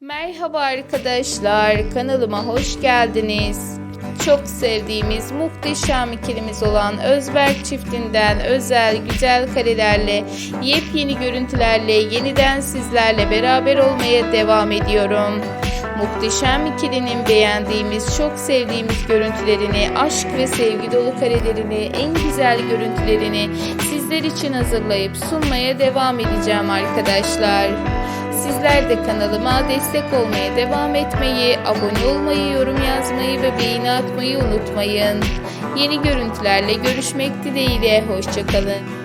Merhaba arkadaşlar, kanalıma hoş geldiniz. Çok sevdiğimiz muhteşem ikilimiz olan Özberk çiftinden özel güzel karelerle, yepyeni görüntülerle yeniden sizlerle beraber olmaya devam ediyorum. Muhteşem ikilinin beğendiğimiz, çok sevdiğimiz görüntülerini, aşk ve sevgi dolu karelerini, en güzel görüntülerini sizler için hazırlayıp sunmaya devam edeceğim arkadaşlar. Sizler de kanalıma destek olmaya devam etmeyi, abone olmayı, yorum yazmayı ve beğeni atmayı unutmayın. Yeni görüntülerle görüşmek dileğiyle, hoşçakalın.